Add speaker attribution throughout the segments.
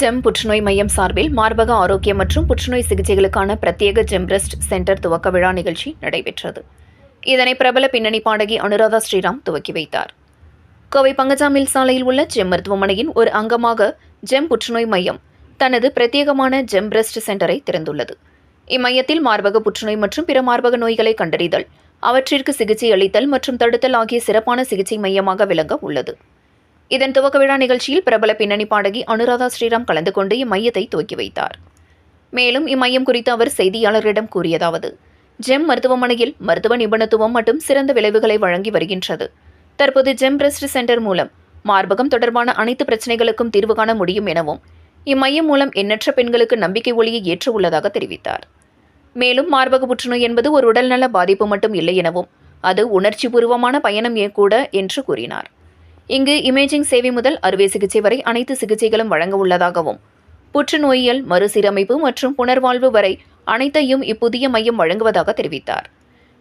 Speaker 1: GeM புற்றுநோய் மையம் சார்பில் மார்பக ஆரோக்கியம் மற்றும் புற்றுநோய் சிகிச்சைகளுக்கான பிரத்யேக ஜெம் பிரஸ்ட் சென்டர் துவக்க விழா நிகழ்ச்சி நடைபெற்றது. இதனை பிரபல பின்னணி பாடகி அனுராதா ஸ்ரீராம் துவக்கி வைத்தார். கோவை பங்கஜாமில் சாலையில் உள்ள ஜெம் மருத்துவமனையின் ஒரு அங்கமாக ஜெம் புற்றுநோய் மையம் தனது பிரத்யேகமான ஜெம் பிரஸ்ட் சென்டரை திறந்துள்ளது. இம்மையத்தில் மார்பக புற்றுநோய் மற்றும் பிற மார்பக நோய்களை கண்டறிதல் அவற்றிற்கு சிகிச்சை அளித்தல் மற்றும் தடுத்தல் ஆகிய சிறப்பான சிகிச்சை மையமாக விளங்க உள்ளது. இதன் துவக்க விழா நிகழ்ச்சியில் பிரபல பின்னணி பாடகி அனுராதா ஸ்ரீராம் கலந்து கொண்டு இம்மையத்தை துவக்கி வைத்தார். மேலும் இம்மையம் குறித்து அவர் செய்தியாளர்களிடம் கூறியதாவது ஜெம் மருத்துவமனையில் மருத்துவ நிபுணத்துவம் மற்றும் சிறந்த விளைவுகளை வழங்கி வருகின்றது. தற்போது ஜெம் பிரஸ்ட் சென்டர் மூலம் மார்பகம் தொடர்பான அனைத்து பிரச்சனைகளுக்கும் தீர்வு காண முடியும் எனவும் இம்மையம் மூலம் எண்ணற்ற பெண்களுக்கு நம்பிக்கை ஒளியை ஏற்று உள்ளதாக தெரிவித்தார். மேலும் மார்பக புற்றுநோய் என்பது ஒரு உடல்நல பாதிப்பு மட்டும் இல்லை எனவும் அது உணர்ச்சிபூர்வமான பயணம் ஏ கூட? என்று கூறினார். இங்கு இமேஜிங் சேவை முதல் அறுவை சிகிச்சை வரை அனைத்து சிகிச்சைகளும் வழங்க உள்ளதாகவும் புற்றுநோயியல் மறுசீரமைப்பு மற்றும் புனர்வாழ்வு வரை அனைத்தையும் இப்புதிய மையம் வழங்குவதாக தெரிவித்தார்.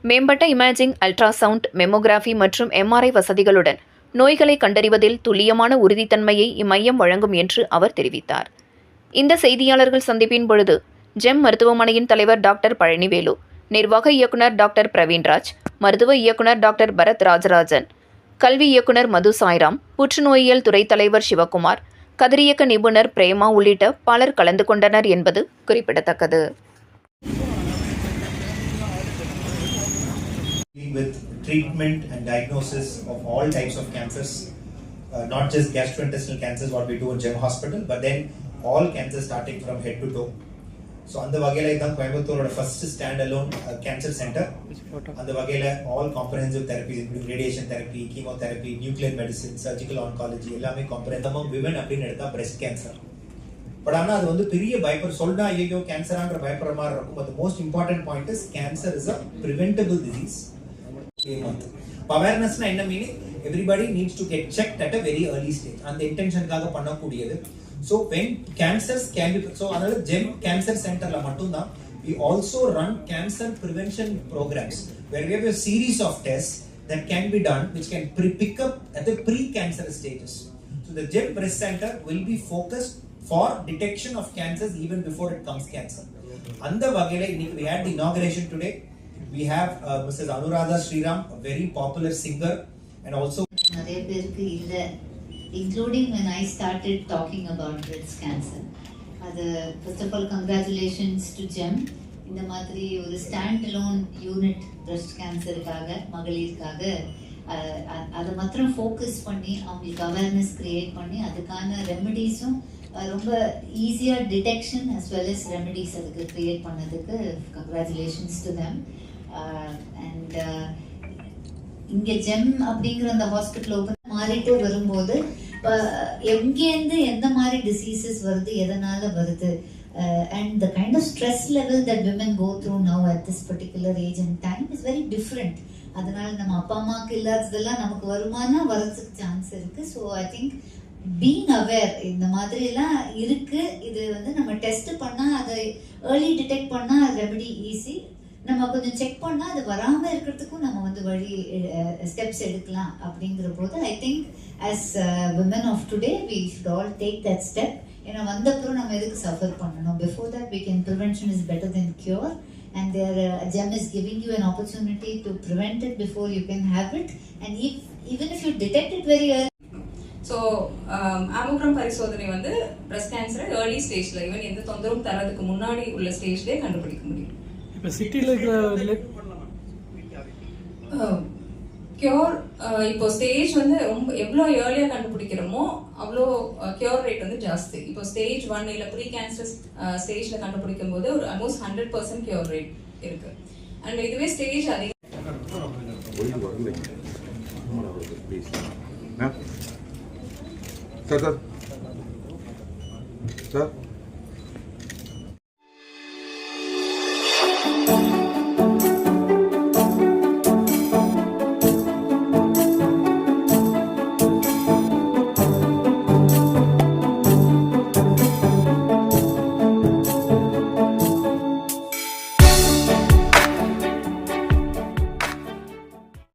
Speaker 1: மேம்பட்ட இமேஜிங் அல்ட்ராசவுண்ட் மெமோகிராஃபி மற்றும் எம்ஆர்ஐ வசதிகளுடன் நோய்களை கண்டறிவதில் துல்லியமான உறுதித்தன்மையை இம்மையம் வழங்கும் என்று அவர் தெரிவித்தார். இந்த செய்தியாளர்கள் சந்திப்பின் பொழுது ஜெம் மருத்துவமனையின் தலைவர் டாக்டர் பழனிவேலு நிர்வாக இயக்குனர் டாக்டர் பிரவீன்ராஜ் மருத்துவ இயக்குனர் டாக்டர் பரத் ராஜராஜன் கல்வி இயக்குனர் மது சாய்ராம் புற்றுநோயியல் துறை தலைவர் சிவகுமார் கதிரியக்க நிபுணர் பிரேமா உள்ளிட்ட பலர் கலந்து கொண்டனர் என்பது குறிப்பிடத்தக்கது
Speaker 2: with treatment and diagnosis of all types of cancers, uh, not just gastrointestinal cancers, what we do in Gem Hospital, but then all cancers starting from head to toe. So அந்த வகையில் இதுதான் கோயம்புத்தூரோட first stand alone cancer centre அந்த வகையில் all comprehensive therapy including radiation therapy chemotherapy nuclear medicine surgical oncology எல்லாமே comprehensive women அப்படின்னு எடுத்தா breast cancer but ஆனால் அது வந்து பெரிய பயப்பட சொல்றா ஐயோ கேன்சரான்ற பயப்படுற மாதிரி இருக்கும். But most important point is cancer is a preventable disease அவேர்னஸ்னா என்ன meaning everybody needs to get check at a very early stage அந்த இன்டென்ஷனுக்காக பண்ணக்கூடியது. so when cancers can be so அதனால ஜெம் கேன்சர் சென்டர்ல மட்டும்தான் we also run cancer prevention programs where we have a series of tests that can be done which can pre- pick up at the pre-cancer stages so the gem breast center will be focused for detection of cancers even before it comes cancer அந்த வகையில இன்னைக்கு we had the inauguration today we have uh, mrs anuradha sriram a very popular singer and also
Speaker 3: நிறைய பேருக்கு இல்லை including when I started talking about breast cancer அது first of all congratulations to GEM இந்த மாதிரி ஒரு stand lone unit breast கேன்சருக்காக மகளிருக்காக அதை மாத்திரம் ஃபோக்கஸ் பண்ணி அவங்களுக்கு அவேர்னஸ் க்ரியேட் பண்ணி அதுக்கான ரெமெடிஸும் ரொம்ப ஈஸியாக detection as well as remedies அதுக்கு க்ரியேட் பண்ணதுக்கு கங்க்ராச்சுலேஷன்ஸ் டு தெம் அண்ட் இங்கே ஜெம் அப்படிங்கிற அந்த ஹாஸ்பிட்டல் ஓப்பன் மாறிட்டு வரும்போது எங்கேருந்து எந்த மாதிரி டிசீசஸ் வருது எதனால வருது and the kind of stress level that women go through now at this particular age and time is very different அதனால நம்ம அப்பா அம்மாவுக்கு இல்லாததெல்லாம் நமக்கு வருமானா வரதுக்கு சான்ஸ் இருக்கு. So I think being aware இந்த மாதிரி எல்லாம் இருக்கு. இது வந்து நம்ம டெஸ்ட் பண்ணா அதை ஏர்லி டிடெக்ட் பண்ணா ரெமெடி ஈஸி நம்ம கொஞ்சம் செக் பண்ணா அது வராம இருக்கிறதுக்கும் நம்ம வந்து வழி ஸ்டெப்ஸ் எடுக்கலாம் அப்படிங்கிற போது I think as women of today we should all take that step ஏன்னா வந்தப்புறம் நம்ம எதுக்கு சஃபர் பண்ணணும்? Before that we can prevention is better than cure and their uh, gem is giving you an opportunity to prevent it before you can have it. And if, even if you detect it very early.
Speaker 4: So mammogram um, பரிசோதனை வந்து breast கேன்சரை early ஸ்டேஜில் even எந்த தொந்தரவும் தரதுக்கு முன்னாடி உள்ள ஸ்டேஜ்லேயே கண்டுபிடிக்க முடியும்.
Speaker 5: இப்போ சிட்டியில் இருக்கிற
Speaker 4: கியூர் இப்போ ஸ்டேஜ் வந்து ரொம்ப எவ்வளோ ஏர்லியாக கண்டுபிடிக்கிறோமோ அவ்வளோ கியூர் ரேட் வந்து ஜாஸ்தி. இப்போ ஸ்டேஜ் ஒன் இல்லை ப்ரீ கேன்சர் ஸ்டேஜில் கண்டுபிடிக்கும் போது ஒரு almost hundred percent cure rate இருக்கு. அண்ட் இதுவே ஸ்டேஜ் அதிகம்
Speaker 6: சார் சார் சார்